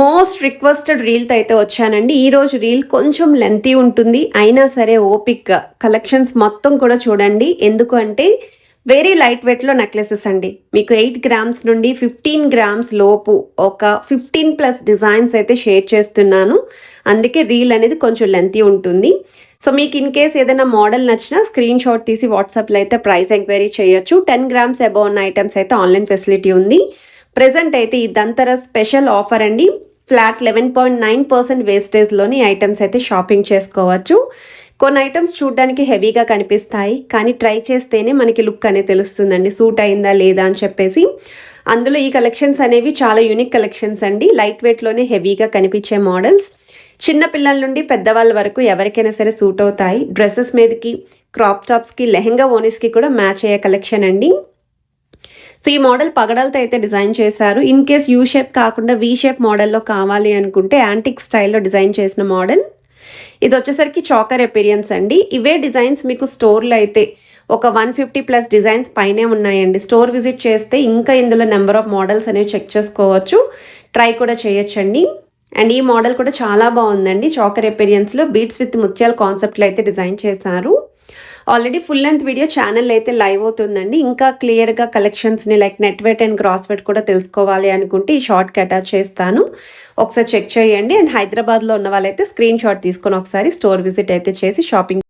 Most requested రీల్తో అయితే వచ్చానండి. ఈరోజు రీల్ కొంచెం లెంతీ ఉంటుంది. అయినా సరే ఓపిక్ కలెక్షన్స్ మొత్తం కూడా చూడండి. ఎందుకు అంటే వెరీ లైట్ వెయిట్లో నెక్లెసెస్ అండి. మీకు ఎయిట్ గ్రామ్స్ నుండి ఫిఫ్టీన్ గ్రామ్స్ లోపు ఒక ఫిఫ్టీన్ ప్లస్ డిజైన్స్ అయితే షేర్ చేస్తున్నాను. అందుకే రీల్ అనేది కొంచెం లెంతీ ఉంటుంది. సో మీకు ఇన్ కేస్ ఏదైనా మోడల్ నచ్చినా స్క్రీన్ షాట్ తీసి వాట్సాప్లో అయితే ప్రైస్ ఎంక్వైరీ చేయొచ్చు. టెన్ గ్రామ్స్ అబౌవ్ ఉన్న ఐటమ్స్ అయితే ఆన్లైన్ ఫెసిలిటీ ఉంది. ప్రజెంట్ అయితే ఈ దంతర స్పెషల్ ఆఫర్ అండి. Flat eleven point nine percent వేస్టేజ్లోని items అయితే షాపింగ్ చేసుకోవచ్చు. కొన్ని ఐటమ్స్ చూడడానికి హెవీగా కనిపిస్తాయి కానీ ట్రై చేస్తేనే మనకి లుక్ అనేది తెలుస్తుందండి. సూట్ అయిందా లేదా అని చెప్పేసి. అందులో ఈ కలెక్షన్స్ అనేవి చాలా యూనిక్ కలెక్షన్స్ అండి. లైట్ వెయిట్లోనే హెవీగా కనిపించే మోడల్స్. చిన్న పిల్లల నుండి పెద్దవాళ్ళ వరకు ఎవరికైనా సరే సూట్ అవుతాయి. డ్రెస్సెస్ మీదకి క్రాప్ టాప్స్కి లెహంగా ఓనీస్కి కూడా మ్యాచ్ అయ్యే కలెక్షన్ అండి. సో ఈ మోడల్ పగడలతో అయితే డిజైన్ చేశారు. ఇన్ కేస్ యూ షేప్ కాకుండా వీ షేప్ మోడల్లో కావాలి అనుకుంటే యాంటిక్ స్టైల్లో డిజైన్ చేసిన మోడల్. ఇది వచ్చేసరికి చాకర్ ఎపీరియన్స్ అండి. ఇవే డిజైన్స్ మీకు స్టోర్లో అయితే ఒక వన్ ఫిఫ్టీ ప్లస్ డిజైన్స్ పైనే ఉన్నాయండి. స్టోర్ విజిట్ చేస్తే ఇంకా ఇందులో నెంబర్ ఆఫ్ మోడల్స్ అనేవి చెక్ చేసుకోవచ్చు. ట్రై కూడా చేయొచ్చండి. అండ్ ఈ మోడల్ కూడా చాలా బాగుందండి. చాకర్ ఎపీరియన్స్లో బీట్స్ విత్ ముత్యాల కాన్సెప్ట్లో అయితే డిజైన్ చేశారు. Already full length video channel అయితే లైవ్ అవుతుందండి. ఇంకా క్లియర్గా కలెక్షన్స్ని like net weight and cross weight కూడా తెలుసుకోవాలి అనుకుంటే ఈ షార్ట్కి అటాచ్ చేస్తాను. ఒకసారి చెక్ చేయండి. అండ్ హైదరాబాద్లో ఉన్న వాళ్ళైతే స్క్రీన్ షాట్ తీసుకొని ఒకసారి స్టోర్ విజిట్ అయితే చేసి షాపింగ్